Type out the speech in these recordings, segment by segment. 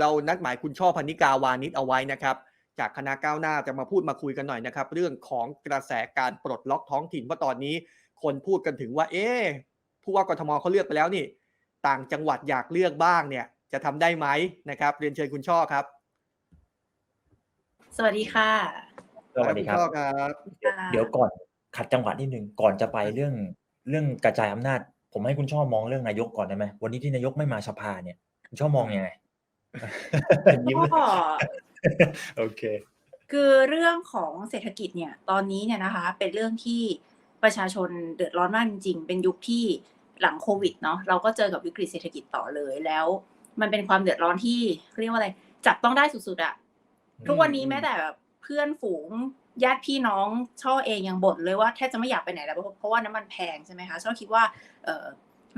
เรานัดหมายคุณช่อพันนิกาวานิชเอาไว้นะครับ จากคณะก้าวหน้าจะมาพูดมาคุยกันหน่อยนะครับ เรื่องของกระแสการปลดล็อกท้องถิ่นเพราะตอนนี้คนพูดกันถึงว่า เอ๊ะผู้ว่ากทมเขาเลือกไปแล้วนี่ ต่างจังหวัดอยากเลือกบ้างเนี่ยจะทำได้ไหมนะครับ เรียนเชิญคุณช่อครับ สวัสดีค่ะ สวัสดีครับณช่อครับ เดี๋ยวก่อนขัดจังหวะนิดนึงก่อนจะไปเรื่องเรื่องกระจายอำนาจ ผมให้คุณช่อมองเรื่องนายกก่อนได้ไหมวันนี้ที่นายกไม่มาสภาเนี่ย คุณช่อมองยังไง ยิ้มเลยก็โอเค คือเรื่องของเศรษฐกิจเนี่ย ตอนนี้เนี่ยนะคะ เป็นเรื่องที่ประชาชนเดือดร้อนมากจริงๆ เป็นยุคที่หลังโควิดเนาะเราก็เจอกับวิกฤตเศรษฐกิจต่อเลยแล้ว มันเป็นความเดือดร้อนที่เรียกว่าอะไร จับต้องได้สุดๆอะทุกวันนี้แม้แต่แบบเพื่อนฝูงญาติพี่น้องช่อเองยังบ่นเลยว่าแทบจะไม่อยากไปไหนแล้วเพราะเพราะว่าน้ำมันแพงใช่ไหมคะช่อคิดว่าเอ่อ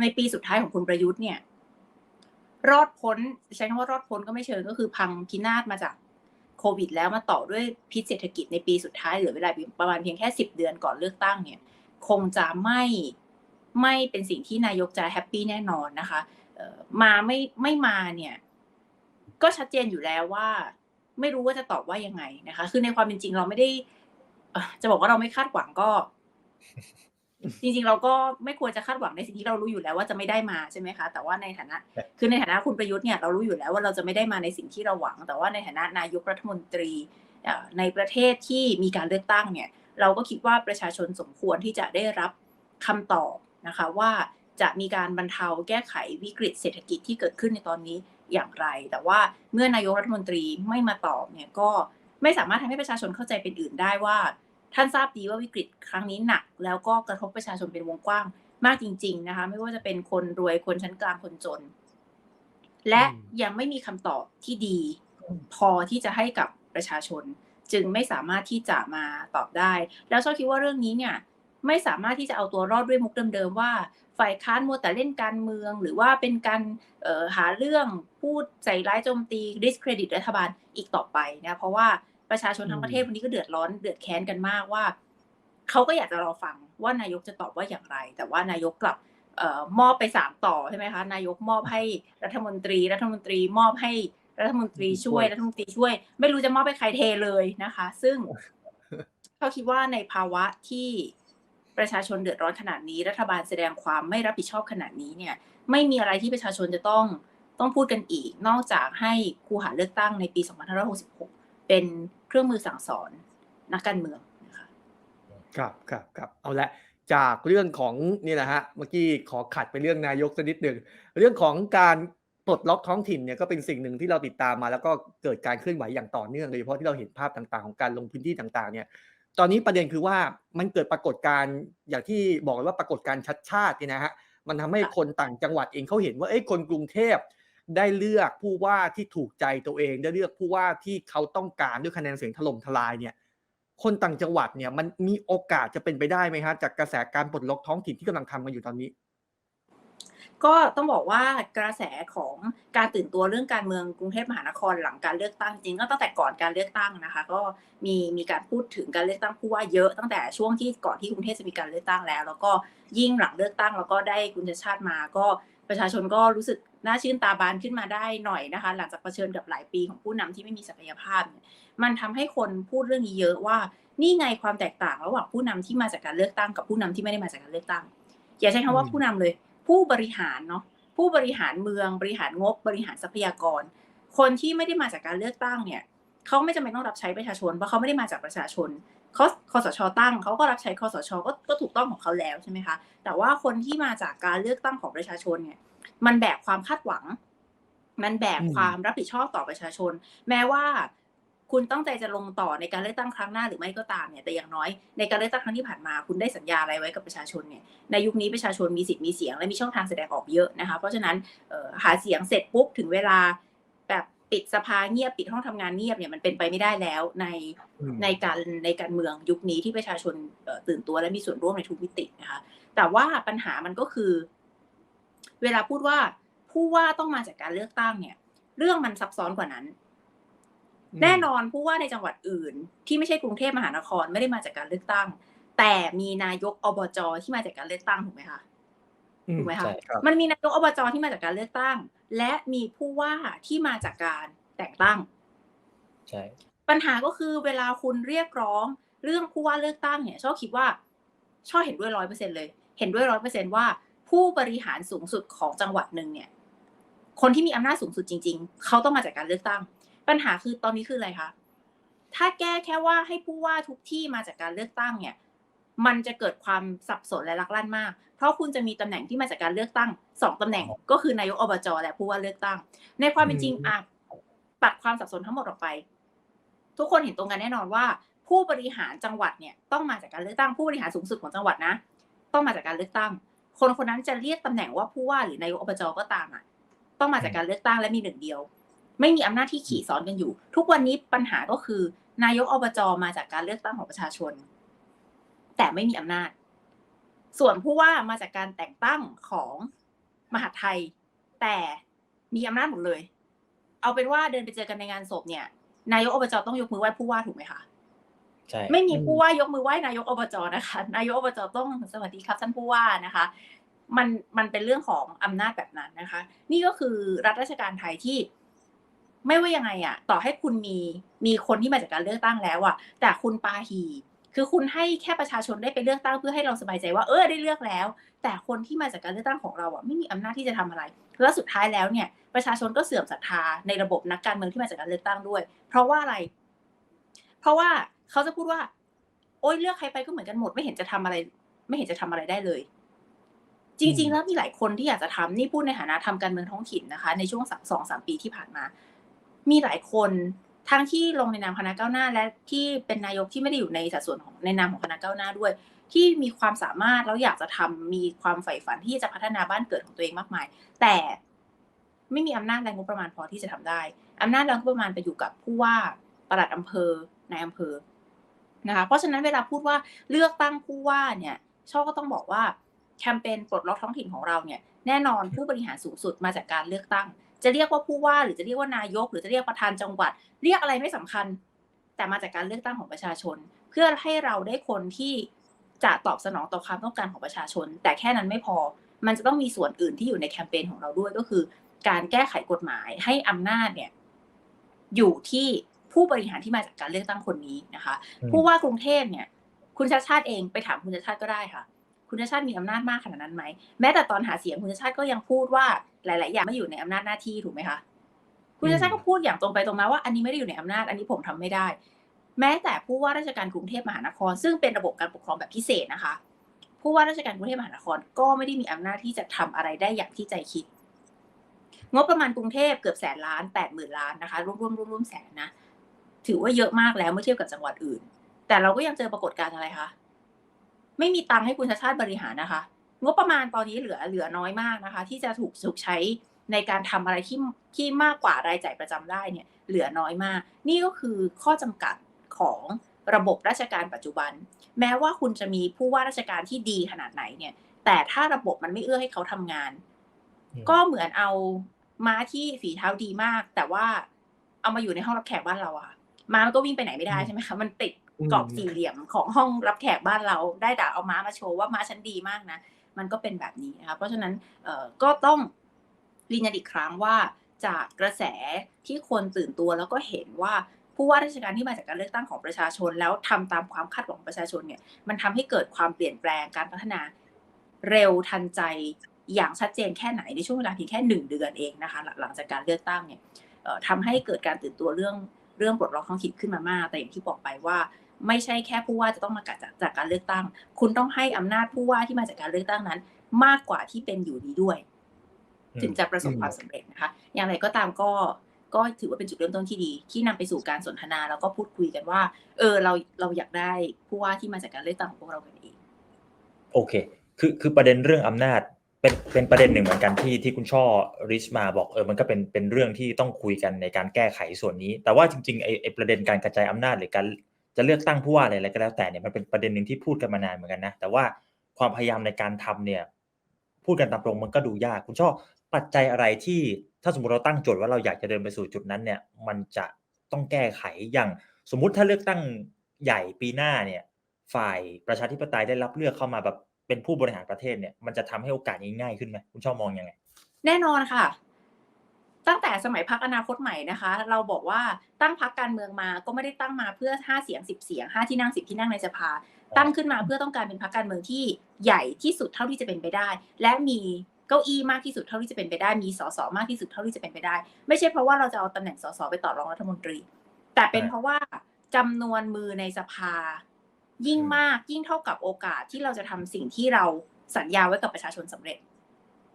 ในปีสุดท้ายของคุณประยุทธ์เนี่ย รอดพ้นใช้คำว่ารอดพ้นก็ไม่เชิงก็คือพังพินาศมาจากโควิด แล้วมาต่อด้วยพิษเศรษฐกิจในปีสุดท้ายเหลือเวลาประมาณเพียงแค่สิบเดือนก่อนเลือกตั้งเนี่ย คงจะไม่ไม่เป็นสิ่งที่นายกจะแฮปปี้แน่นอนนะคะมาไม่ไม่มาเนี่ย ก็ชัดเจนอยู่แล้วว่า ไม่รู้ว่าจะตอบว่ายังไงนะคะ คือในความเป็นจริงเราไม่ได้จะบอกว่าเราไม่คาดหวังก็ จริงๆ เราก็ไม่ควรจะคาดหวังในสิ่งที่เรารู้อยู่แล้วว่าจะไม่ได้มาใช่ไหมคะ แต่ว่าในฐานะ คือในฐานะคุณประยุทธ์เนี่ยเรารู้อยู่แล้วว่าเราจะไม่ได้มาในสิ่งที่เราหวัง แต่ว่าในฐานะนายกรัฐมนตรีเอ่อในประเทศที่มีการเลือกตั้งเนี่ย เราก็คิดว่าประชาชนสมควรที่จะได้รับคำตอบนะคะว่าจะมีการบรรเทาแก้ไขวิกฤตเศรษฐกิจที่เกิดขึ้นในตอนนี้อย่างไร แต่ว่าเมื่อนายกรัฐมนตรีไม่มาตอบเนี่ยก็ไม่สามารถทำให้ประชาชนเข้าใจเป็นอื่นได้ว่า ท่านทราบดีว่าวิกฤตครั้งนี้หนัก แล้วก็กระทบประชาชนเป็นวงกว้างมากจริง ๆ นะคะ ไม่ว่าจะเป็นคนรวยคนชั้นกลางคนจน และอืมยังไม่มีคำตอบที่ดี พอที่จะให้กับประชาชน จึงไม่สามารถที่จะมาตอบได้ แล้วชอบคิดว่าเรื่องนี้เนี่ยไม่สามารถที่จะเอาตัวรอดด้วยมุกเดิมๆว่า ฝ่ายค้านมัวแต่เล่นการเมือง หรือว่าเป็นการเอ่อหาเรื่องพูดใส่ร้ายโจมตี discredit รัฐบาลอีกต่อไปนะเพราะว่า ประชาชนทั้งประเทศวันนี้ก็เดือดร้อนเดือดแค้นกันมากว่าเขาก็อยากจะรอฟังว่านายกจะตอบว่าอย่างไร แต่ว่านายกกลับเอ่อมอบไปสามต่อใช่ไหมคะนายกมอบให้รัฐมนตรี รัฐมนตรีมอบให้รัฐมนตรีช่วยรัฐมนตรีช่วย ไม่รู้จะมอบให้ใครเทเลยนะคะ ซึ่งเขาคิดว่าในภาวะที่ประชาชนเดือดร้อนขนาดนี้ รัฐบาลแสดงความไม่รับผิดชอบขนาดนี้เนี่ย ไม่มีอะไรที่ประชาชนจะต้องต้องพูดกันอีก นอกจากให้คูหาเลือกตั้งในปี 2566 เป็นเครื่องมือสั่งสอนนักการเมืองนะคะครับครับครับเอาละจากเรื่องของนี่แหละฮะเมื่อกี้ขอขัดไปเรื่องนายกสักนิดหนึ่งเรื่องของการปลดล็อกท้องถิ่นเนี่ยก็เป็นสิ่งหนึ่งที่เราติดตามมา แล้วก็เกิดการเคลื่อนไหวอย่างต่อเนื่องโดยเฉพาะที่เราเห็นภาพต่างๆของการลงพื้นที่ต่างๆเนี่ยตอนนี้ประเด็นคือว่ามันเกิดปรากฏการณ์อย่างที่บอกว่าปรากฏการณ์ชัดชาติเนี่ยนะฮะมันทำให้คนต่างจังหวัดเองเขาเห็นว่าเอ้คนกรุงเทพ ได้เลือกผู้ว่าที่ถูกใจตัวเอง ได้เลือกผู้ว่าที่เขาต้องการด้วยคะแนนเสียงถล่มทลายเนี่ยคนต่างจังหวัดเนี่ยมันมีโอกาสจะเป็นไปได้ไหมฮะจากกระแสการปลดล็อกท้องถิ่นที่กำลังทำกันอยู่ตอนนี้ ก็ต้องบอกว่ากระแสของการตื่นตัวเรื่องการเมืองกรุงเทพมหานครหลังการเลือกตั้งจริงก็ตั้งแต่ก่อนการเลือกตั้งนะคะ ก็มีมีการพูดถึงการเลือกตั้งผู้ว่าเยอะตั้งแต่ช่วงที่ก่อนที่กรุงเทพจะมีการเลือกตั้งแล้ว แล้วก็ยิ่งหลังเลือกตั้งแล้วก็ได้คุณชาติมาก็ ประชาชนก็รู้สึกน่าชื่นตาบานขึ้นมาได้หน่อยนะคะ หลังจากเผชิญกับหลายปีของผู้นำที่ไม่มีศักยภาพเนี่ยมันทำให้คนพูดเรื่องนี้เยอะว่านี่ไงความแตกต่างระหว่างผู้นำที่มาจากการเลือกตั้งกับผู้นำที่ไม่ได้มาจากการเลือกตั้ง อย่าใช้คำว่าอืมผู้นำเลย ผู้บริหารเนาะผู้บริหารเมืองบริหารงบบริหารทรัพยากร คนที่ไม่ได้มาจากการเลือกตั้งเนี่ยเขาไม่จำเป็นต้องรับใช้ประชาชนเพราะเขาไม่ได้มาจากประชาชน เขาคสชตั้งเขาก็รับใช้คสชก็ก็ถูกต้องของเขาแล้วใช่ไหมคะ แต่ว่าคนที่มาจากการเลือกตั้งของประชาชนเนี่ย มันแบกความคาดหวัง มันแบกอืมความรับผิดชอบต่อประชาชน แม้ว่าคุณตั้งใจจะลงต่อในการเลือกตั้งครั้งหน้าหรือไม่ก็ตามเนี่ย แต่อย่างน้อยในการเลือกตั้งครั้งที่ผ่านมา คุณได้สัญญาอะไรไว้กับประชาชนเนี่ย ในยุคนี้ประชาชนมีสิทธิ์มีเสียงและมีช่องทางแสดงออกเยอะนะคะ เพราะฉะนั้นเอ่อหาเสียงเสร็จปุ๊บถึงเวลาแบบ ปิดสภาเงียบปิดห้องทำงานเงียบเนี่ยมันเป็นไปไม่ได้แล้วในอืมในการในการเมืองยุคนี้ที่ประชาชนเอ่อตื่นตัวและมีส่วนร่วมในทุกมิตินะคะแต่ว่าปัญหามันก็คือ เวลาพูดว่าผู้ว่าต้องมาจากการเลือกตั้งเนี่ย เรื่องมันซับซ้อนกว่านั้นอืมแน่นอนผู้ว่าในจังหวัดอื่น ที่ไม่ใช่กรุงเทพมหานครไม่ได้มาจากการเลือกตั้ง แต่มีนายกอบจที่มาจากการเลือกตั้งถูกไหมคะอืม ถูกไหมคะใช่ครับมันมีนายกอบจที่มาจากการเลือกตั้ง และมีผู้ว่าที่มาจากการแต่งตั้งใช่ปัญหาก็คือเวลาคุณเรียกร้องเรื่องผู้ว่าเลือกตั้งเนี่ยชอบคิดว่าชอบเห็นด้วยร้อยเปอร์เซ็นเลย เห็นด้วยร้อยเปอร์เซ็นว่า ผู้บริหารสูงสุดของจังหวัดหนึ่งเนี่ย คนที่มีอำนาจสูงสุดจริง ๆ เขาต้องมาจากการเลือกตั้ง ปัญหาคือตอนนี้คืออะไรคะถ้าแก้แค่ว่าให้ผู้ว่าทุกที่มาจากการเลือกตั้งเนี่ย มันจะเกิดความสับสนและลักลั่นมาก เพราะคุณจะมีตำแหน่งที่มาจากการเลือกตั้งสองตำแหน่งก็คือนายกอบจและผู้ว่าเลือกตั้ง ในความเป็นจริงอืมอะตัดความสับสนทั้งหมดออกไป ทุกคนเห็นตรงกันแน่นอนว่า ผู้บริหารจังหวัดเนี่ยต้องมาจากการเลือกตั้งผู้บริหารสูงสุดของจังหวัดนะ ต้องมาจากการเลือกตั้ง คนคนนั้นจะเรียกตำแหน่งว่าผู้ว่าหรือนายกอบจก็ตามอะต้องมาจากการเลือกตั้งและมีหนึ่งเดียว ไม่มีอำนาจที่ขี่ซ้อนกันอยู่ ทุกวันนี้ปัญหาก็คือนายกอบจมาจากการเลือกตั้งของประชาชน แต่ไม่มีอำนาจ ส่วนผู้ว่ามาจากการแต่งตั้งของมหาดไทย แต่มีอำนาจหมดเลย เอาเป็นว่าเดินไปเจอกันในงานศพเนี่ย นายกอบจต้องยกมือไหว้ผู้ว่าถูกไหมคะใช่ไม่มีผู้ว่ายกมือไหว้นายกอบจนะคะ นายกอบจต้องสวัสดีครับท่านผู้ว่านะคะ มันมันเป็นเรื่องของอำนาจแบบนั้นนะคะ นี่ก็คือรัฐราชการไทยที่ไม่ว่ายังไงอะต่อให้คุณมีมีคนที่มาจากการเลือกตั้งแล้วอะแต่คุณปาหี คือคุณให้แค่ประชาชนได้ไปเลือกตั้งเพื่อให้เราสบายใจว่าเออได้เลือกแล้ว แต่คนที่มาจากการเลือกตั้งของเราอะไม่มีอำนาจที่จะทำอะไรแล้วสุดท้ายแล้วเนี่ยประชาชนก็เสื่อมศรัทธาในระบบนักการเมืองที่มาจากการเลือกตั้งด้วย เพราะว่าอะไร เพราะว่าเขาจะพูดว่า โอ๊ยเลือกใครไปก็เหมือนกันหมดไม่เห็นจะทำอะไร ไม่เห็นจะทำอะไรได้เลย จริง ๆ แล้วมีหลายคนที่อยากจะทำนี่พูดในฐานะทำการเมืองท้องถิ่นนะคะ ในช่วงสองสามปีที่ผ่านมา มีหลายคน ทั้งที่ลงในนามคณะก้าวหน้า และที่เป็นนายกที่ไม่ได้อยู่ในสัดส่วนของในนามของคณะก้าวหน้าด้วย ที่มีความสามารถแล้วอยากจะทำมีความใฝ่ฝันที่จะพัฒนาบ้านเกิดของตัวเองมากมาย แต่ไม่มีอำนาจและงบประมาณพอที่จะทำได้อำนาจและงบประมาณไปอยู่กับผู้ว่าปลัดอำเภอนายอำเภอนะคะเพราะฉะนั้นเวลาพูดว่าเลือกตั้งผู้ว่าเนี่ยช่อก็ต้องบอกว่าแคมเปญปลดล็อกท้องถิ่นของเราเนี่ยแน่นอนผู้บริหารสูงสุดมาจากการเลือกตั้ง จะเรียกว่าผู้ว่าหรือจะเรียกว่านายก หรือจะเรียกประธานจังหวัด เรียกอะไรไม่สำคัญ แต่มาจากการเลือกตั้งของประชาชน เพื่อให้เราได้คนที่จะตอบสนองต่อความต้องการของประชาชน แต่แค่นั้นไม่พอ มันจะต้องมีส่วนอื่นที่อยู่ในแคมเปญของเราด้วยก็คือ การแก้ไขกฎหมายให้อำนาจเนี่ยอยู่ที่ผู้บริหารที่มาจากการเลือกตั้งคนนี้นะคะอืมผู้ว่ากรุงเทพเนี่ย คุณชาติชาติเองไปถามคุณชาติชาติก็ได้ค่ะ คุณชาติชาติมีอำนาจมากขนาดนั้นไหมแม้แต่ตอนหาเสียงคุณชาติชาติก็ยังพูดว่าหลาย ๆ อย่างไม่อยู่ในอำนาจหน้าที่ถูกไหมคะคุณชาติชาติก็พูดอย่างตรงไปตรงมาว่าอันนี้ไม่ได้อยู่ในอำนาจอันนี้ผมทำไม่ได้ แม้แต่ผู้ว่าราชการกรุงเทพมหานคร ซึ่งเป็นระบบการปกครองแบบพิเศษนะคะ ผู้ว่าราชการกรุงเทพมหานครก็ไม่ได้มีอำนาจที่จะทำอะไรได้อย่างที่ใจคิด งบประมาณกรุงเทพเกือบแสนล้านแปดหมื่นล้านนะคะรวมรวมรวมรวมแสนนะถือว่าเยอะมากแล้วเมื่อเทียบกับจังหวัดอื่น แต่เราก็ยังเจอปรากฏการณ์อะไรคะ ไม่มีตังค์ให้คุณชาติชาติบริหารนะคะ งบประมาณตอนนี้เหลือเหลือน้อยมากนะคะ ที่จะถูกถูกใช้ในการทำอะไรที่ที่มากกว่ารายจ่ายประจำได้เนี่ยเหลือน้อยมาก นี่ก็คือข้อจำกัดของระบบราชการปัจจุบัน แม้ว่าคุณจะมีผู้ว่าราชการที่ดีขนาดไหนเนี่ย แต่ถ้าระบบมันไม่เอื้อให้เขาทำงานอืมก็เหมือนเอาม้าที่ฝีเท้าดีมาก แต่ว่าเอามาอยู่ในห้องรับแขกบ้านเราอะค่ะม้ามันก็วิ่งไปไหนไม่ได้ใช่ไหมคะมันติด กรอบสี่เหลี่ยมของห้องรับแขกบ้านเราได้แต่เอาม้ามาโชว์ว่าม้าฉันดีมากนะมันก็เป็นแบบนี้นะคะเพราะฉะนั้นเก็ต้องรีนยันอีกครั้งว่าจากกระแสที่คนตื่นตัวแล้วก็เห็นว่าผู้ว่าราชการที่มาจากการเลือกตั้งของประชาชน แล้วทำตามความคาดหวังประชาชนเนี่ยมันทำให้เกิดความเปลี่ยนแปลงการพัฒนาเร็วทันใจอย่างชัดเจนแค่ไหนในช่วงเวลาเพียงแค่หนึ่งเดือนเองนะคะหลังจากการเลือกตั้งเนี่ยทำให้เกิดการตื่นตัวเรื่องเรื่องปลดล็อกท้องถิ่นขึ้นมามากแต่อย่างที่บอกไปว่า ไม่ใช่แค่ผู้ว่าจะต้องมาจากจากจากการเลือกตั้ง คุณต้องให้อำนาจผู้ว่าที่มาจากการเลือกตั้งนั้น มากกว่าที่เป็นอยู่นี้ด้วยอืมถึงจะประสบอืมความสำเร็จนะคะ อย่างไรก็ตามก็ก็ถือว่าเป็นจุดเริ่มต้นที่ดี ที่นำไปสู่การสนทนาแล้วก็พูดคุยกันว่า เออเราเราอยากได้ผู้ว่าที่มาจากการเลือกตั้งของพวกเรากันเองโอเค คือคือประเด็นเรื่องอำนาจเป็นเป็นประเด็นหนึ่งเหมือนกันที่ที่คุณช่อริชมาบอกเออมันก็เป็นเป็นเรื่องที่ต้องคุยกันในการแก้ไขส่วนนี้ แต่ว่าจริงๆไอ้ไอ้ประเด็นการกระจายอำนาจหรือการ จะเลือกตั้งผู้ว่าอะไรอะไรก็แล้วแต่เนี่ยมันเป็นประเด็นหนึ่งที่พูดกันมานานเหมือนกันนะแต่ว่าความพยายามในการทำเนี่ยพูดกันตามตรงมันก็ดูยากคุณช่อปัจจัยอะไรที่ถ้าสมมติเราตั้งโจทย์ว่าเราอยากจะเดินไปสู่จุดนั้นเนี่ยมันจะต้องแก้ไขอย่างสมมุติถ้าเลือกตั้งใหญ่ปีหน้าเนี่ยฝ่ายประชาธิปไตยได้รับเลือกเข้ามาแบบเป็นผู้บริหารประเทศเนี่ยมันจะทำให้โอกาสนี้ง่ายขึ้นไหมคุณชอบมองยังไง แน่นอนค่ะ ตั้งแต่สมัยพักอนาคตใหม่นะคะ เราบอกว่าตั้งพักการเมืองมาก็ไม่ได้ตั้งมาเพื่อห้าเสียงสิบเสียงห้าที่นั่งสิบที่นั่งในสภา ตั้งขึ้นมาเพื่อต้องการเป็นพักการเมืองที่ใหญ่ที่สุดเท่าที่จะเป็นไปได้ และมีเก้าอี้มากที่สุดเท่าที่จะเป็นไปได้ มีสสมากที่สุดเท่าที่จะเป็นไปได้ ไม่ใช่เพราะว่าเราจะเอาตำแหน่งสสไปต่อรองรัฐมนตรี แต่เป็นเพราะว่าจำนวนมือในสภา ยิ่งมากยิ่งเท่ากับโอกาสที่เราจะทำสิ่งที่เราสัญญาไว้กับประชาชนสำเร็จ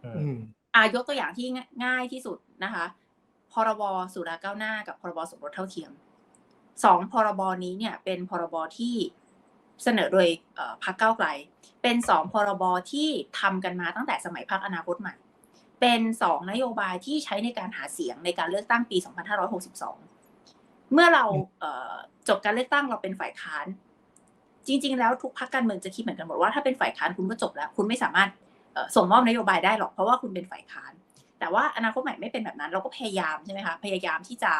อืมอืมอายกตัวอย่างที่ง่ายที่สุด นะคะ พรบสุราก้าวหน้ากับพรบสมรสเท่าเทียมสองพรบนี้เนี่ยเป็นพรบที่เสนอโดยเอ่อพรรคก้าวไกล เป็นสองพรบที่ทำกันมาตั้งแต่สมัยพรรคอนาคตใหม่ เป็นสองนโยบายที่ใช้ในการหาเสียงในการเลือกตั้งปี 2562 เมื่อเราเอ่อจบการเลือกตั้งเราเป็นฝ่ายค้าน จริง ๆ แล้วทุกพรรคการเมืองจะคิดเหมือนกันหมดว่าถ้าเป็นฝ่ายค้านคุณก็จบแล้ว คุณไม่สามารถเอ่อส่งมอบนโยบายได้หรอกเพราะว่าคุณเป็นฝ่ายค้าน แต่ว่าอนาคตใหม่ไม่เป็นแบบนั้น เราก็พยายามใช่ไหมคะพยายามที่จะ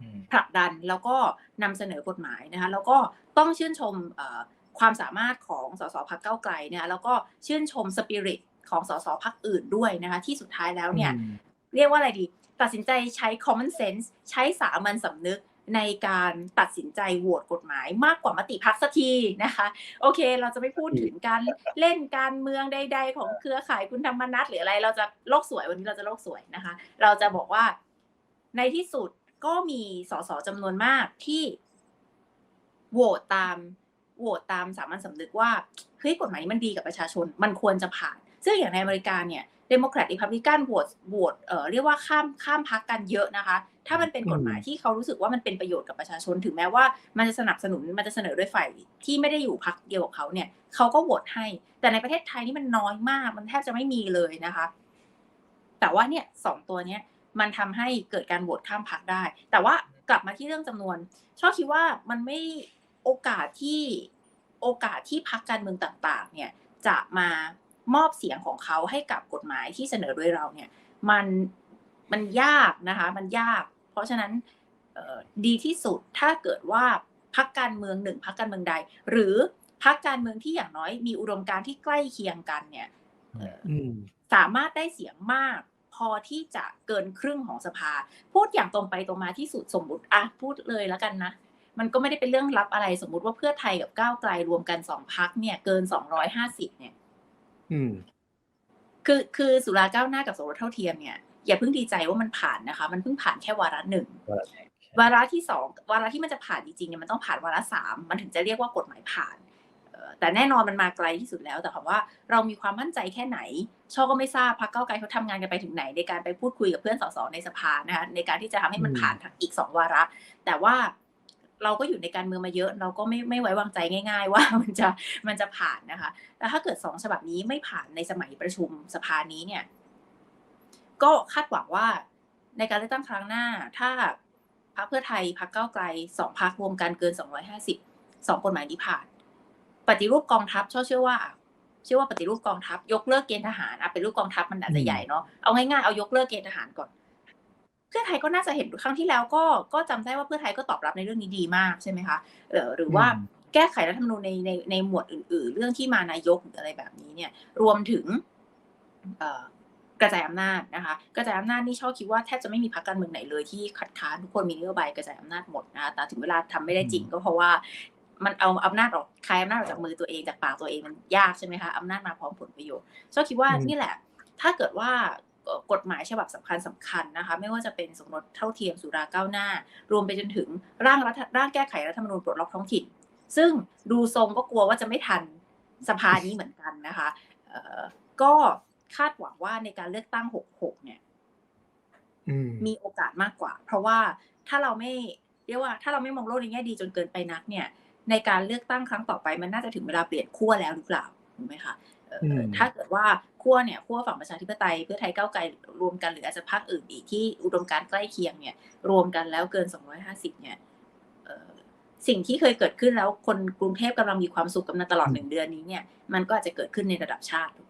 อืมผลักดันแล้วก็นำเสนอกฎหมายนะคะแล้วก็ต้องชื่นชมเอ่อความสามารถของสสพักเก้าวไกลเนี่ยแล้วก็ชื่นชมสปิริตของสสพักอื่นด้วยนะคะที่สุดท้ายแล้วเนี่ยอืมเรียกว่าอะไรดี ตัดสินใจใช้ common sense ใช้สามัญสำนึก ในการตัดสินใจโหวตกฎหมายมากกว่ามติพักสักทีนะคะ โอเค เราจะไม่พูดถึงการเล่นการเมืองใด ๆ ของเครือข่ายคุณธรรมนัฐหรืออะไร เราจะโลกสวยวันนี้เราจะโลกสวยนะคะ เราจะบอกว่าในที่สุดก็มีสสจำนวนมากที่โหวตตามโหวตตามสามัญสำนึกว่าเฮ้ยกฎหมายนี้มันดีกับประชาชน มันควรจะผ่าน ซึ่งอย่างในอเมริกาเนี่ยเดโมแครต r ีพับลิกันโหวตโหวตเอ่อเรียกว่าข้ามข้ามพักกันเยอะนะคะ ถ้ามันเป็นกฎหมายที่เขารู้สึกว่ามันเป็นประโยชน์กับประชาชน ถึงแม้ว่ามันจะสนับสนุนมันจะเสนอโดยฝ่ายที่ไม่ได้อยู่พักเดียวกับเขาเนี่ยเขาก็โหวตให้ แต่ในประเทศไทยนี่มันน้อยมาก มันแทบจะไม่มีเลยนะคะ แต่ว่าเนี่ยสองตัวเนี้ยมันทำให้เกิดการโหวตข้ามพักได้ แต่ว่ากลับมาที่เรื่องจำนวน ชอบคิดว่ามันไม่โอกาสที่โอกาสที่พักการเมืองต่างๆ เนี่ยจะมามอบเสียงของเขาให้กับกฎหมายที่เสนอโดยเราเนี่ย มันมันยากนะคะ มันยาก เพราะฉะนั้นเอ่อดีที่สุดถ้าเกิดว่าพักการเมืองหนึ่งพักการเมืองใด หรือพักการเมืองที่อย่างน้อยมีอุดมการณ์ที่ใกล้เคียงกันเนี่ยอืมสามารถได้เสียงมากพอที่จะเกินครึ่งของสภา พูดอย่างตรงไปตรงมาที่สุดสมมุติอะพูดเลยแล้วกันนะมันก็ไม่ได้เป็นเรื่องลับอะไรสมมุติว่าเพื่อไทยกับก้าวไกลรวมกันสองพักเนี่ย เกินสองร้อยห้าสิบเนี่ยอืมคือคือสุราก้าวหน้ากับสมรสเท่าเทียมเนี่ย อย่าเพิ่งดีใจว่ามันผ่านนะคะ มันเพิ่งผ่านแค่วาระหนึ่งวาระที่สองวาระที่มันจะผ่านจริงๆเนี่ยมันต้องผ่านวาระสามมันถึงจะเรียกว่ากฎหมายผ่านเอ่อแต่แน่นอนมันมาไกลที่สุดแล้ว แต่คำว่าเรามีความมั่นใจแค่ไหน ช่อก็ไม่ทราบพักเก้าวไกลเขาทำงานกันไปถึงไหน ในการไปพูดคุยกับเพื่อนสสในสภานะคะในการที่จะทำให้มันอืมผ่านทั้งอีกสองวาระ แต่ว่าเราก็อยู่ในการเมืองมาเยอะ เราก็ไม่ไม่ไว้วางใจง่าย ๆ ว่ามันจะมันจะผ่านนะคะแต่ถ้าเกิดสองฉบับนี้ไม่ผ่านในสมัยประชุมสภานี้เนี่ย ก็คาดหวังว่าในการเลือกตั้งครั้งหน้า ถ้าพรรคเพื่อไทยพรรคก้าวไกลสองพรรครวมกันเกิน 250สองกฎหมายนี้ผ่าน ปฏิรูปกองทัพเชื่อเชื่อว่าเชื่อว่าปฏิรูปกองทัพ ยกเลิกเกณฑ์ทหารอะเป็นรูปกองทัพมันอาจจะอืมใหญ่เนาะเอาง่ายๆเอายกเลิกเกณฑ์ทหารก่อน เพื่อไทยก็น่าจะเห็นครั้งที่แล้วก็ก็จำได้ว่าเพื่อไทยก็ตอบรับในเรื่องนี้ดีมากใช่ไหมคะเออหรือว่าอืมแก้ไขรัฐธรรมนูญในในในหมวดอื่น ๆ เรื่องที่มานายกหรืออะไรแบบนี้เนี่ย รวมถึงเอ่อ กระจายอำนาจนะคะ กระจายอำนาจนี่ชอบคิดว่าแทบจะไม่มีพรรคการเมืองไหนเลยที่คัดค้านทุกคนมีนโยบายกระจายอำนาจหมดนะคะแต่ถึงเวลาทำไม่ได้จริงก็เพราะว่ามันเอาอำนาจออกคลายอำนาจออกจากมือตัวเองจากปากตัวเองมันยากใช่ไหมคะอำนาจมาพร้อมผลประโยชน์ชอบคิดว่านี่แหละ ถ้าเกิดว่ากฎหมายฉบับสำคัญสำคัญนะคะ ไม่ว่าจะเป็นสมรสเท่าเทียมสุราก้าวหน้า รวมไปจนถึงร่างรัฐร่างแก้ไขรัฐธรรมนูญปลดล็อกท้องถิ่น ซึ่งดูทรงก็กลัวว่าจะไม่ทันสภานี้เหมือนกันนะคะก็ คาดหวังว่าในการเลือกตั้ง 66 เนี่ยอืมมีโอกาสมากกว่า เพราะว่าถ้าเราไม่เรียกว่าถ้าเราไม่มองโลกในแง่ดีจนเกินไปนัก เนี่ย ในการเลือกตั้งครั้งต่อไปมันน่าจะถึงเวลาเปลี่ยนขั้วแล้วหรือเปล่าถูกไหมคะเอ่ออมถ้าเกิดว่าขั้วเนี่ยขั้วฝั่งประชาธิปไตยเพื่อไทยก้าวไกลรวมกันหรืออาจจะพรรคอื่นอีกที่อุดมการณ์ใกล้เคียงเนี่ย รวมกันแล้วเกิน 250 เนี่ยเอ่อสิ่งที่เคยเกิดขึ้นแล้วคนกรุงเทพกำลังมีความสุขกันมาตลอดหนึ่งเดือนนี้เนี่ยมันก็อาจจะเกิดขึ้นในระดับชาติถูกไหมคะอืม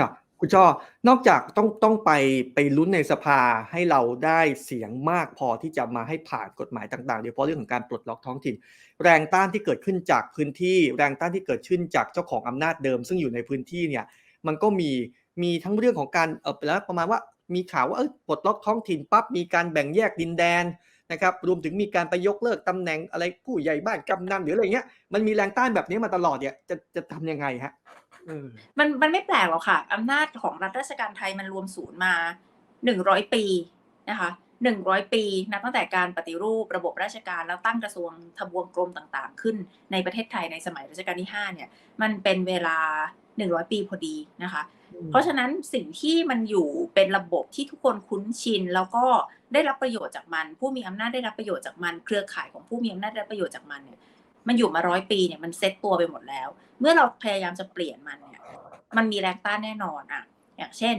กับคุณช่อนอกจากต้องต้องไปไปลุ้นในสภาให้เราได้เสียงมากพอที่จะมาให้ผ่านกฎหมายต่างๆโดยเฉพาะเรื่องของการปลดล็อกท้องถิ่น แรงต้านที่เกิดขึ้นจากพื้นที่ แรงต้านที่เกิดขึ้นจากเจ้าของอำนาจเดิม ซึ่งอยู่ในพื้นที่เนี่ยมันก็มีมีทั้งเรื่องของการเออแล้วประมาณว่ามีข่าวว่าเออปลดล็อกท้องถิ่นปั๊บมีการแบ่งแยกดินแดนนะครับรวมถึงมีการไปยกเลิกตำแหน่งอะไรผู้ใหญ่บ้านกำนันหรืออะไรเงี้ยมันมีแรงต้านแบบนี้มาตลอดเนี่ยจะจะทำยังไงฮะ มันมันไม่แปลกหรอกค่ะอำนาจของรัฐราชการไทยมันรวมศูนย์มาหนึ่งร้อยปีนะคะหนึ่งร้อยปีนับตั้งแต่การปฏิรูประบบราชการแล้วตั้งกระทรวงทบวงกรมต่างๆ ขึ้นในประเทศไทยในสมัยรัชกาลที่ห้าเนี่ย มันเป็นเวลาหนึ่งร้อยปีพอดีนะคะ เพราะฉะนั้นสิ่งที่มันอยู่เป็นระบบที่ทุกคนคุ้นชิน แล้วก็ได้รับประโยชน์จากมัน ผู้มีอำนาจได้รับประโยชน์จากมัน เครือข่ายของผู้มีอำนาจได้รับประโยชน์จากมันเนี่ย มันอยู่มาร้อยปีเนี่ยมันเซ็ตตัวไปหมดแล้ว เมื่อเราพยายามจะเปลี่ยนมันเนี่ย มันมีแรงต้านแน่นอนอะ อย่างเช่น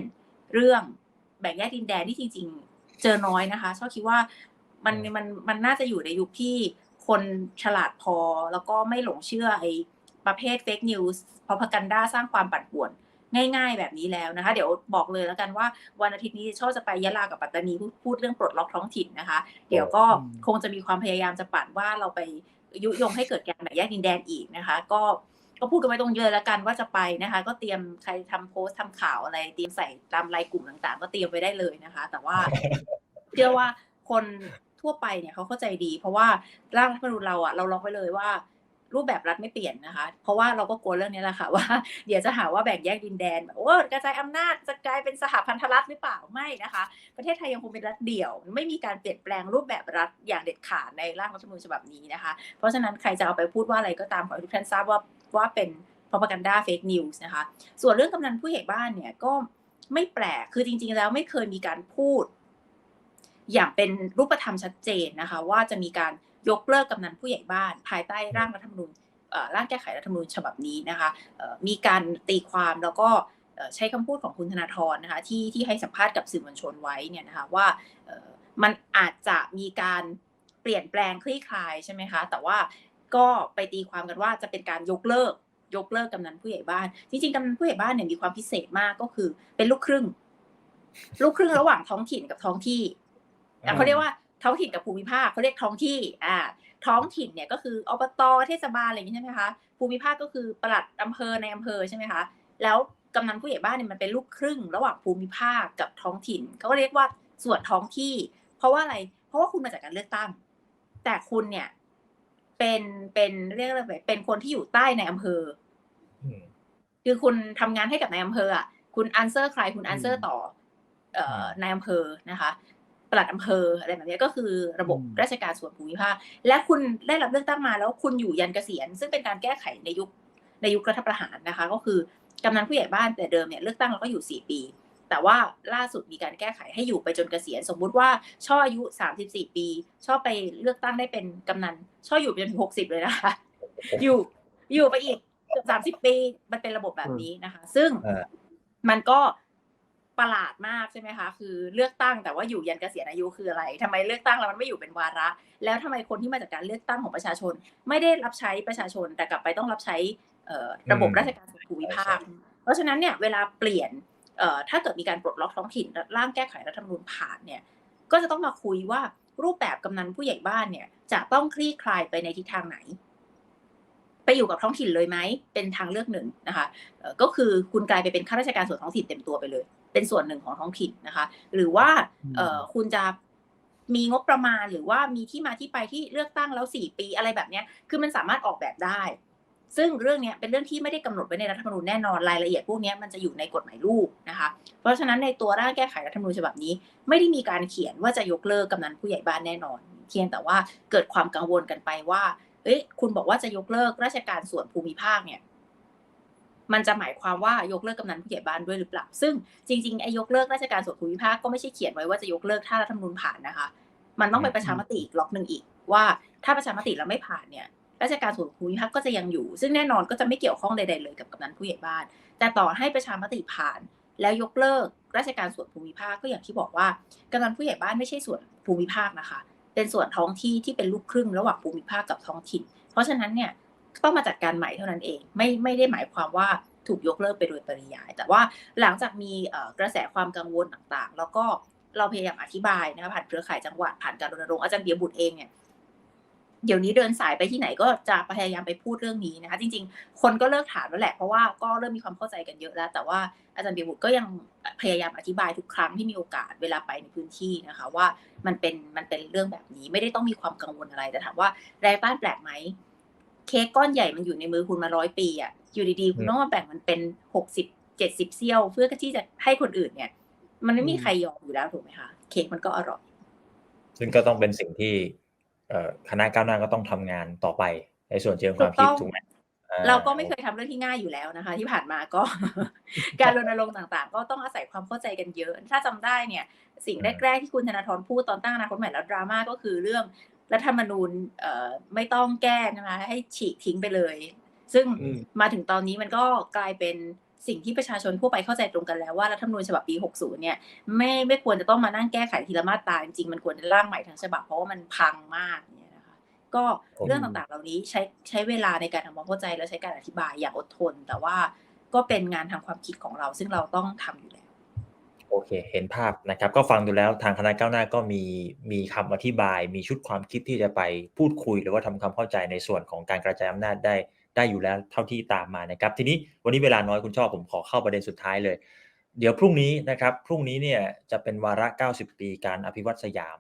เรื่องแบ่งแยกดินแดนที่จริง ๆ เจอน้อยนะคะชอบคิดว่ามันมันมันน่าจะอยู่ในยุคที่คนฉลาดพอแล้วก็ไม่หลงเชื่อไอ้ประเภทเฟกนิวส์พอพกันด้าสร้างความปั่นป่วนง่ายๆ แบบนี้แล้วนะคะ เดี๋ยวบอกเลยแล้วกันว่าวันอาทิตย์นี้ชอบจะไปยะลากับปัตตานีพูดพูดเรื่องปลดล็อกท้องถิ่นนะคะ เดี๋ยวก็อืมคงจะมีความพยายามจะปั่นว่าเราไป ยุยงให้เกิดการแบ่งแยกดินแดนอีกนะคะ ก็ก็พูดกันไว้ตรงนี้เลยแล้วกันว่าจะไปนะคะ ก็เตรียมใครทำโพสต์ทำข่าวอะไรเตรียมใส่ตามไลน์กลุ่มต่างๆ ก็เตรียมไว้ได้เลยนะคะ แต่ว่าเชื่อว่าคนทั่วไปเนี่ยเขาเข้าใจดี เพราะว่าร่างรัฐธรรมนูญเราอะเราล็อกไว้เลยว่า รูปแบบรัฐไม่เปลี่ยนนะคะ เพราะว่าเราก็กลัวเรื่องนี้แหละค่ะว่าเดี๋ยวจะหาว่าแบ่งแยกดินแดนแบบโอ้กระจายอำนาจจะกลายเป็นสหพันธรัฐหรือเปล่าไม่นะคะ ประเทศไทยยังคงเป็นรัฐเดี่ยว ไม่มีการเปลี่ยนแปลงรูปแบบรัฐอย่างเด็ดขาดในร่างรัฐธรรมนูญฉบับนี้นะคะ เพราะฉะนั้นใครจะเอาไปพูดว่าอะไรก็ตามขอให้ทุกท่านทราบว่าว่าเป็น propaganda fake news นะคะ ส่วนเรื่องกำนันผู้ใหญ่บ้านเนี่ยก็ไม่แปลก คือจริง ๆ แล้วไม่เคยมีการพูด อย่างเป็นรูปธรรมชัดเจนนะคะ ว่าจะมีการ ยกเลิกกำนันผู้ใหญ่บ้าน ภายใต้ร่างรัฐธรรมนูญเอ่อร่างแก้ไขรัฐธรรมนูญฉบับนี้นะคะเอ่อมีการตีความแล้วก็เอ่อใช้คำพูดของคุณธนาธรนะคะที่ที่ให้สัมภาษณ์กับสื่อมวลชนไว้เนี่ยนะคะว่าเอ่อมันอาจจะมีการเปลี่ยนแปลงคลี่คลายใช่ไหมคะ แต่ว่าก็ไปตีความกันว่าจะเป็นการยกเลิก ยกเลิกกำนันผู้ใหญ่บ้าน จริงๆกำนันผู้ใหญ่บ้านเนี่ยมีความพิเศษมากก็คือ เป็นลูกครึ่ง ลูกครึ่งระหว่างท้องถิ่นกับท้องที่อะเขาเรียกว่า ท้องถิ่นกับภูมิภาคเขาเรียกท้องที่อ่าท้องถิ่นเนี่ยก็คืออบตเทศบาลอะไรอย่างนี้ใช่ไหมคะภูมิภาคก็คือปลัดอำเภอในอำเภอใช่ไหมคะแล้วกำนันผู้ใหญ่บ้านเนี่ยมันเป็นลูกครึ่ง ระหว่างภูมิภาคกับท้องถิ่นเขาก็เรียกว่าส่วนท้องที่ เพราะว่าอะไร เพราะว่าคุณมาจากการเลือกตั้ง แต่คุณเนี่ย เป็นเป็นเรียกอะไรไปเป็นคนที่อยู่ใต้ในอำเภออืมคือคุณทำงานให้กับนายอำเภออะคุณอันเซอร์ใครคุณอันเซออืร์มต่อ เอ่อมนายอำเภอนะคะ ปลัดอำเภออะไรแบบนี้ก็คือระบบอืมราชการส่วนภูมิภาค และคุณได้รับเลือกตั้งมาแล้วคุณอยู่ยันเกษียณ ซึ่งเป็นการแก้ไขในยุคในยุครัฐประหารนะคะ ก็คือกำนันผู้ใหญ่บ้านแต่เดิมเนี่ยเลือกตั้งแล้วก็อยู่สี่ปี แต่ว่าล่าสุดมีการแก้ไขให้อยู่ไปจนเกษียณ สมมุติว่าช่ออายุสามสิบสี่ปีชอบไปเลือกตั้งได้เป็นกำนันช่ออยู่ไปจนถึงหกสิบเลยนะคะ อยู่อยู่ไปอีกเกือบสามสิบปีมันเป็นระบบแบบนี้นะคะ ซึ่งอ่ามันก็ ประหลาดมากใช่ไหมคะ คือเลือกตั้งแต่ว่าอยู่ยันเกษียณอายุคืออะไรทำไมเลือกตั้งแล้วมันไม่อยู่เป็นวาระ แล้วทำไมคนที่มาจากการเลือกตั้งของประชาชน ไม่ได้รับใช้ประชาชน แต่กลับไปต้องรับใช้เอ่อระบบอืมราชการส่วนภูมิภาค เพราะฉะนั้นเนี่ยเวลาเปลี่ยนเอ่อถ้าเกิดมีการปลดล็อกท้องถิ่นร่างแก้ไขรัฐธรรมนูญผ่านเนี่ยก็จะต้องมาคุยว่ารูปแบบกำนันผู้ใหญ่บ้านเนี่ย จะต้องคลี่คลายไปในทิศทางไหน ไปอยู่กับท้องถิ่นเลยไหมเป็นทางเลือกหนึ่งนะคะเอ่อก็คือคุณกลายไปเป็นข้าราชการส่วนท้องถิ่นเต็มตัวไปเลย เป็นส่วนหนึ่งของท้องถิ่นนะคะ หรือว่าเอ่อคุณจะมีงบประมาณหรือว่ามีที่มาที่ไปที่เลือกตั้งแล้วสี่ปีอะไรแบบเนี้ยคือมันสามารถออกแบบได้ ซึ่งเรื่องเนี้ยเป็นเรื่องที่ไม่ได้กำหนดไว้ในรัฐธรรมนูญแน่นอนรายละเอียดพวกเนี้ยมันจะอยู่ในกฎหมายลูกนะคะ เพราะฉะนั้นในตัวร่างแก้ไขรัฐธรรมนูญฉบับนี้ ไม่ได้มีการเขียนว่าจะยกเลิกกำนันผู้ใหญ่บ้านแน่นอน เพียงแต่ว่าเกิดความกังวลกันไปว่าเอ้ยคุณบอกว่าจะยกเลิกราชการส่วนภูมิภาคเนี่ย มันจะหมายความว่ายกเลิกกำนันผู้ใหญ่บ้านด้วยหรือเปล่า ซึ่งจริงๆไอ้ยกเลิกราชการส่วนภูมิภาคก็ไม่ใช่เขียนไว้ว่าจะยกเลิกถ้ารัฐธรรมนูญผ่านนะคะ มันต้องไปประชามติอีกล็อกหนึ่งอีก ว่าถ้าประชามติแล้วไม่ผ่านเนี่ยราชการส่วนภูมิภาคก็จะยังอยู่ ซึ่งแน่นอนก็จะไม่เกี่ยวข้องใดๆเลยกับกำนันผู้ใหญ่บ้าน แต่ต่อให้ประชามติผ่าน แล้วยกเลิกราชการส่วนภูมิภาคก็อย่างที่บอกว่ากำนันผู้ใหญ่บ้านไม่ใช่ส่วนภูมิภาคนะคะ เป็นส่วนท้องที่ที่เป็นลูกครึ่งระหว่างภูมิภาคกับท้องถิ่น เพราะฉะนั้นเนี่ย ต้องมาจัดการใหม่เท่านั้นเอง ไม่ไม่ได้หมายความว่าถูกยกเลิกไปโดยปริยาย แต่ว่าหลังจากมีกระแสความกังวลต่างๆ แล้วก็เราพยายามอธิบายนะคะผ่านเครือข่ายจังหวัดผ่านการรณรงค์อาจารย์เบียบุตรเองเนี่ยเดี๋ยวนี้เดินสายไปที่ไหนก็จะพยายามไปพูดเรื่องนี้นะคะ จริง ๆ คนก็เลิกถามแล้วแหละเพราะว่าก็เริ่มมีความเข้าใจกันเยอะแล้ว แต่ว่าอาจารย์เบียบุตรก็ยังพยายามอธิบายทุกครั้งที่มีโอกาสเวลาไปในพื้นที่นะคะ ว่ามันเป็นมันเป็นเรื่องแบบนี้ไม่ได้ต้องมีความกังวลอะไรแต่ถามว่าแรงต้านแปลกไหม เค้กก้อนใหญ่มันอยู่ในมือคุณมาร้อยปีอะอยู่ดีๆ คุณต้องมาแบ่งมันเป็นหกสิบเจ็ดสิบเซี่ยว เพื่อที่จะให้คนอื่นเนี่ย มันไม่มีใครยอมอยู่แล้วถูกไหมคะ เค้กมันก็อร่อย ซึ่งก็ต้องเป็นสิ่งที่เอ่อคณะก้าวหน้าก็ต้องทำงานต่อไป ในส่วนเชิงความคิดถูกต้องถูกไหมอ่เราก็ไม่เคยทำเรื่องที่ง่ายอยู่แล้วนะคะ ที่ผ่านมาก็ การรณรงค์ต่างๆ ก็ต้องอาศัยความเข้าใจกันเยอะ ถ้าจำได้เนี่ย สิ่งแรกๆที่คุณธนาธรพูดตอนตั้งอนาคตใหม่แล้วดราม่าก็คือเรื่อง รัฐธรรมนูญเอ่อไม่ต้องแก้นะคะให้ฉีกทิ้งไปเลย ซึ่งอืมมาถึงตอนนี้มันก็กลายเป็นสิ่งที่ประชาชนทั่วไปเข้าใจตรงกันแล้วว่ารัฐธรรมนูญฉบับปี 60 เนี่ยไม่ไม่ควรจะต้องมานั่งแก้ไขทีละมาตราจริงๆมันควรจะร่างใหม่ทั้งฉบับเพราะว่ามันพังมากเนี่ยนะคะก็เรื่องต่างๆเหล่านี้ใช้ใช้เวลาในการทำความเข้าใจและใช้การอธิบายอย่างอดทน แต่ว่าก็เป็นงานทางความคิดของเราซึ่งเราต้องทำอยู่แล้ว โอเค เห็นภาพนะครับ ก็ฟังดูแล้วทางคณะก้าวหน้าก็มีมีคำอธิบาย มีชุดความคิดที่จะไปพูดคุย หรือว่าทำความเข้าใจในส่วนของการกระจายอำนาจได้ได้อยู่แล้วเท่าที่ตามมานะครับ ทีนี้วันนี้เวลาน้อยคุณชอบผมขอเข้าประเด็นสุดท้ายเลย เดี๋ยวพรุ่งนี้นะครับ พรุ่งนี้เนี่ยจะเป็นวาระ 90 ปีการอภิวัตสยาม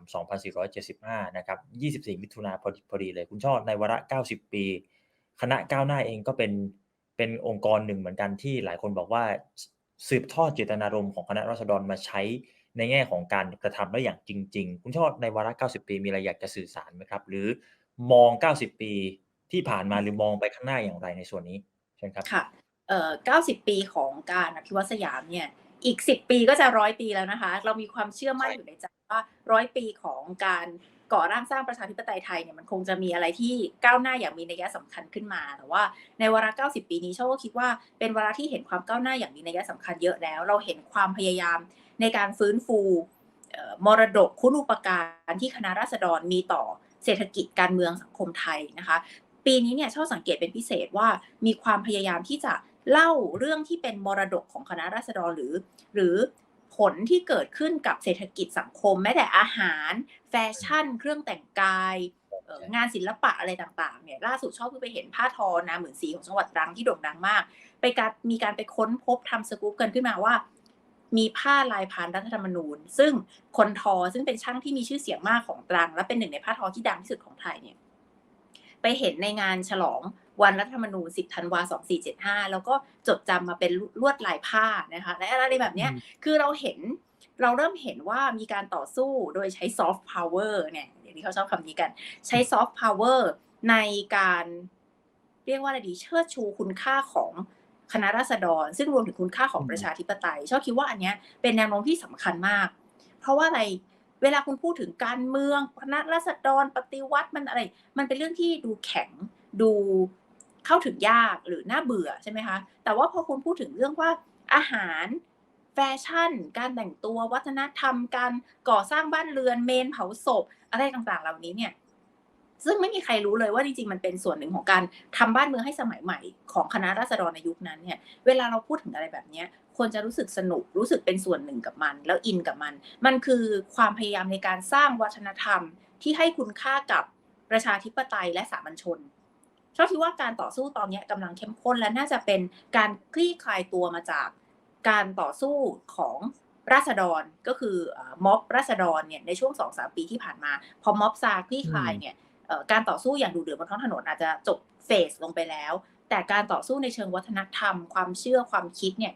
2475 นะครับ 24 มิถุนาพอดีพอดีเลย คุณชอบในวาระ 90 ปี คณะก้าวหน้าเองก็เป็นเป็นองค์กรหนึ่งเหมือนกันที่หลายคนบอกว่า สืบทอดเจตนารมณ์ของคณะราษฎรมาใช้ในแง่ของการกระทำได้อย่างจริง ๆ คุณชอบในวาระ 90 ปี มีอะไรอยากจะสื่อสารไหมครับ หรือมอง 90 ปีที่ผ่านมาหรือมองไปข้างหน้าอย่างไรในส่วนนี้เชิญครับค่ะเอ่อ90 ปีของการอภิวัตสยามเนี่ยอีก 10 ปีก็จะร้อยปีแล้วนะคะ เรามีความเชื่อมั่นใช่อยู่ในใจว่าร้อยปีของการ ก่อร่างสร้างประชาธิปไตยไทยเนี่ยมันคงจะมีอะไรที่ก้าวหน้าอย่างมีนัยสำคัญขึ้นมา แต่ว่าในวาระ90 ปีนี้ชอบก็คิดว่าเป็นวาระที่เห็นความก้าวหน้าอย่างมีนัยสำคัญเยอะแล้ว เราเห็นความพยายามในการฟื้นฟูมรดกคุณูปการที่คณะราษฎรมีต่อเศรษฐกิจการเมืองสังคมไทยนะคะ ปีนี้เนี่ยชอบสังเกตเป็นพิเศษว่ามีความพยายามที่จะเล่าเรื่องที่เป็นมรดกของคณะราษฎรหรือ หรือ ผลที่เกิดขึ้นกับเศรษฐกิจสังคม แม้แต่อาหาร แฟชั่น เครื่องแต่งกายเอ่องานศิลปะอะไรต่างๆเนี่ยล่าสุดชอบเพิ่งไปเห็นผ้าทอนาหมื่นสีของจังหวัดตรังที่โด่งดังมาก ไปการมีการไปค้นพบทำสกู๊ปกันขึ้นมาว่า มีผ้าลายพรานรัฐธรรมนูญ ซึ่งคนทอซึ่งเป็นช่างที่มีชื่อเสียงมากของตรัง และเป็นหนึ่งในผ้าทอที่ดังที่สุดของไทยเนี่ยไปเห็นในงานฉลอง วันรัฐธรรมนูญ 10 ธันวา 2475 แล้วก็จดจำมาเป็นลวดลายผ้านะคะ และอะไรแบบเนี้ยคือเราเห็นเราเริ่มเห็นว่ามีการต่อสู้โดยใช้ซอฟต์พาวเวอร์เนี่ยเดี๋ยวนี้เขาชอบคำนี้กัน ใช้ซอฟต์พาวเวอร์ในการเรียกว่าอะไรดีเชิดชูคุณค่าของคณะราษฎร ซึ่งรวมถึงคุณค่าของอืมประชาธิปไตยชอบคิดว่าอันเนี้ยเป็นแนวโน้มที่สำคัญมาก เพราะว่าอะไรเวลาคุณพูดถึงการเมืองคณะราษฎรปฏิวัติมันอะไร มันเป็นเรื่องที่ดูแข็งดู เข้าถึงยากหรือน่าเบื่อใช่ไหมคะ แต่ว่าพอคุณพูดถึงเรื่องว่าอาหารแฟชั่น การแต่งตัววัฒนธรรม การก่อสร้างบ้านเรือนเมนเผาศพ อะไรต่างๆ เหล่านี้เนี่ยซึ่งไม่มีใครรู้เลยว่าจริงๆ มันเป็นส่วนหนึ่งของการทำบ้านเมืองให้สมัยใหม่ของคณะราษฎรในยุคนั้นเนี่ย เวลาเราพูดถึงอะไรแบบนี้ควรจะรู้สึกสนุกรู้สึกเป็นส่วนหนึ่งกับมัน แล้วอินกับมัน มันคือความพยายามในการสร้างวัฒนธรรมที่ให้คุณค่ากับประชาธิปไตยและสามัญชน ชอบคิดว่าการต่อสู้ตอนนี้กำลังเข้มข้นและน่าจะเป็นการคลี่คลายตัวมาจากการต่อสู้ของราษฎรก็คือม็อบราษฎรเนี่ยในช่วงสองสามปีที่ผ่านมา พอม็อบซาคลี่คลายเนี่ยการต่อสู้อย่างดุเดือดบนท้องถนนอาจจะจบเฟสลงไปแล้ว แต่การต่อสู้ในเชิงวัฒนธรรม ความเชื่อความคิดเนี่ย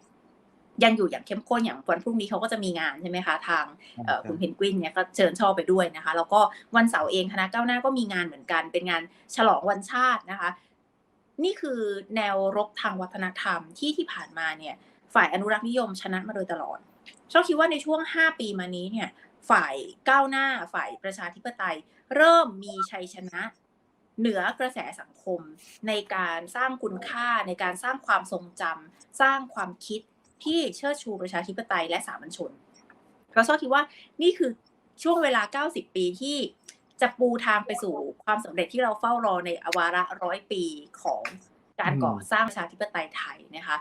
ยังอยู่อย่างเข้มข้นอย่างวันพรุ่งนี้เขาก็จะมีงานใช่ไหมคะ ทางเอ่อคุณเพนกวินเนี่ยก็เชิญช่อไปด้วยนะคะ แล้วก็วันเสาร์เองคณะก้าวหน้าก็มีงานเหมือนกัน เป็นงานฉลองวันชาตินะคะ นี่คือแนวรบทางวัฒนธรรมที่ที่ผ่านมาเนี่ยฝ่ายอนุรักษ์นิยมชนะมาโดยตลอดชอบคิดว่าในช่วง 5 ปีมานี้เนี่ยฝ่ายก้าวหน้าฝ่ายประชาธิปไตย เริ่มมีชัยชนะ เหนือกระแสสังคม ในการสร้างคุณค่าในการสร้างความทรงจำสร้างความคิด ที่เชิดชูประชาธิปไตยและสามัญชนเราชอบคิดว่านี่คือช่วงเวลา 90 ปีที่จะปูทางไปสู่ความสำเร็จที่เราเฝ้ารอในอวาระร้อยปีของการก่อสร้างประชาธิปไตยไทยนะคะ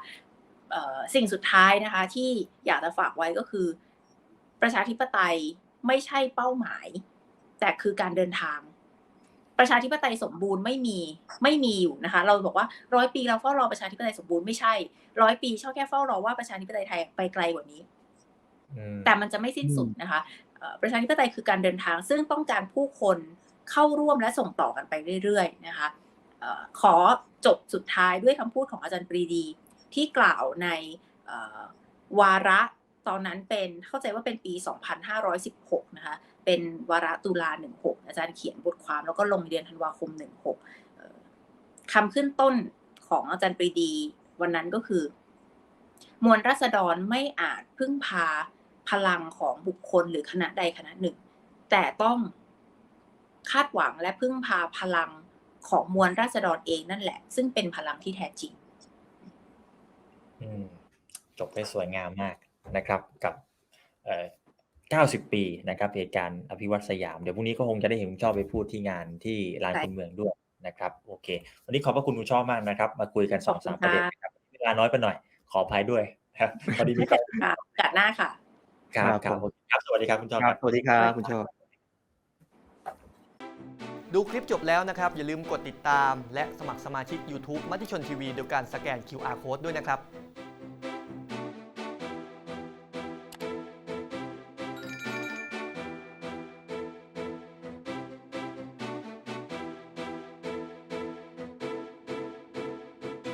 สิ่งสุดท้ายนะคะที่อยากจะฝากไว้ก็คือ ประชาธิปไตยไม่ใช่เป้าหมาย แต่คือการเดินทาง ประชาธิปไตยสมบูรณ์ไม่มีไม่มีอยู่นะคะ เราบอกว่าร้อยปีเราเฝ้ารอประชาธิปไตยสมบูรณ์ไม่ใช่ร้อยปีชอบแค่เฝ้ารอว่าประชาธิปไตยไทยไปไกลกว่านี้อืมแต่มันจะไม่สิ้นสุดนะคะเอ่อประชาธิปไตยคือการเดินทาง ซึ่งต้องการผู้คนเข้าร่วมและส่งต่อกันไปเรื่อยๆนะคะเอ่อขอจบสุดท้ายด้วยคำพูดของอาจารย์ปรีดี ที่กล่าวในเอ่อวาระตอนนั้นเป็นเข้าใจว่าเป็นปี 2516 นะคะ เป็นวาระตุลา16อาจารย์เขียนบทความ แล้วก็ลงเดือนธันวาคม16เอ่อคำขึ้นต้นของอาจารย์ปรีดี วันนั้นก็คือ มวลราษฎรไม่อาจพึ่งพาพลังของบุคคลหรือคณะใดคณะหนึ่ง แต่ต้องคาดหวังและพึ่งพาพลังของมวลราษฎรเองนั่นแหละ ซึ่งเป็นพลังที่แท้จริงจบได้สวยงามมากนะครับ กับ 90 ปีนะครับเหตุการณ์อภิวัตสยาม เดี๋ยวพรุ่งนี้ก็คงจะได้เห็นคุณชอบไปพูดที่งานที่ลานใช่คนเมืองด้วยนะครับโอเค วันนี้ขอบพระคุณคุณชอบมากนะครับ มาคุยกันสองสามขอบคุณประเด็นค่ะนะครับเวลาน้อยไปหน่อย ขออภัยด้วยนะครับพอดีมีการค่ะโอกาสหน้าค่ะ ครับคครัรับบโอเคครับสวัสดีครับคุณชอบคครัรับบสวัสดีครับคุณชอบดูคลิปจบแล้วนะครับ อย่าลืมกดติดตาม และสมัครสมาชิก YouTube มัติชนทีวีโดยการสแกน QR Code ด้วยนะครับ